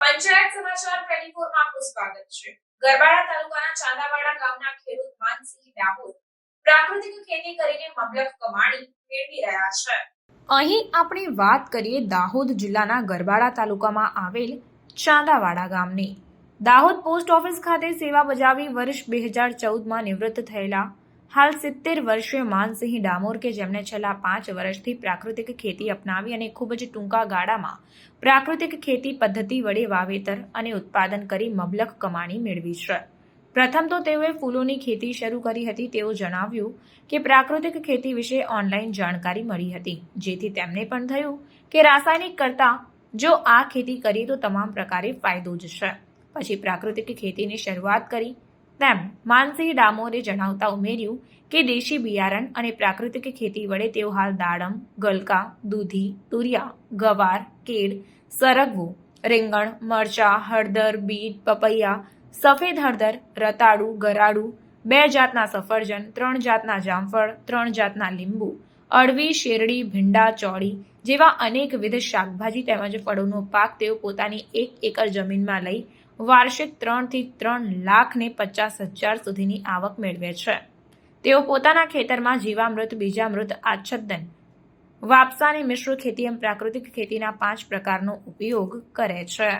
પંચાયત સમાચાર 24 માં આપનું સ્વાગત છે. ગરબાડા તાલુકાના ચાંદાવાડા ગામના ખેડૂત માનસિંહ ડામોર પ્રાકૃતિક ખેતી કરીને મબલક કમાણી મેળવી રહ્યા છે. અહીં આપણે વાત કરીએ દાહોદ જિલ્લાના ગરબાડા તાલુકામાં આવેલ ચાંદાવાડા ગામની. દાહોદ પોસ્ટ ઓફિસ ખાતે સેવા બજાવી વર્ષ બે હજાર ચૌદમાં નિવૃત્ત થયેલા હાલ સિત્તેર વર્ષીય માનસિંહ ડામોર કે જેમણે છેલ્લા પાંચ વર્ષથી પ્રાકૃતિક ખેતી અપનાવી અને ખૂબ જ ટૂંકા ગાળામાં પ્રાકૃતિક ખેતી પદ્ધતિ વડે વાવેતર અને ઉત્પાદન કરી મબલક કમાણી મેળવી છે. પ્રથમ તો તેઓએ ફૂલોની ખેતી શરૂ કરી હતી. તેઓ જણાવ્યું કે પ્રાકૃતિક ખેતી વિશે ઓનલાઈન જાણકારી મળી હતી. જેથી તેમને પણ થયું કે રાસાયણિક કરતાં જો આ ખેતી કરીએ તો તમામ પ્રકારે ફાયદો જ છે. પછી પ્રાકૃતિક ખેતીની શરૂઆત કરી તેમ માનસિંહ ડામોરે જણાવતા ઉમેર્યું કે દેશી બિયારણ અને પ્રાકૃતિક ખેતી વડે તેઓ હાલ દાડમ, ગલકા, દૂધી, તુરિયા, ગવાર, કેળ, સરગવું, રીંગણ, મરચા, હળદર, બીટ, પપૈયા, સફેદ હળદર, રતાળુ, ગરાડુ, બે જાતના સફરજન, ત્રણ જાતના જામફળ, ત્રણ જાતના લીંબુ, અળવી, શેરડી, ભીંડા, ચોળી જેવા અનેકવિધ શાકભાજી તેમજ ફળોનો પાક તેઓ પોતાની એક એકર જમીનમાં લઈ વાર્ષિક ત્રણથી ત્રણ લાખ ને પચાસ હજાર સુધીની આવક મેળવે છે. તેઓ પોતાના ખેતરમાં જીવામૃત, બીજામૃત, આચ્છદન, વાપસાની મિશ્ર ખેતી એમ પ્રાકૃતિક ખેતીના પાંચ પ્રકારનો ઉપયોગ કરે છે.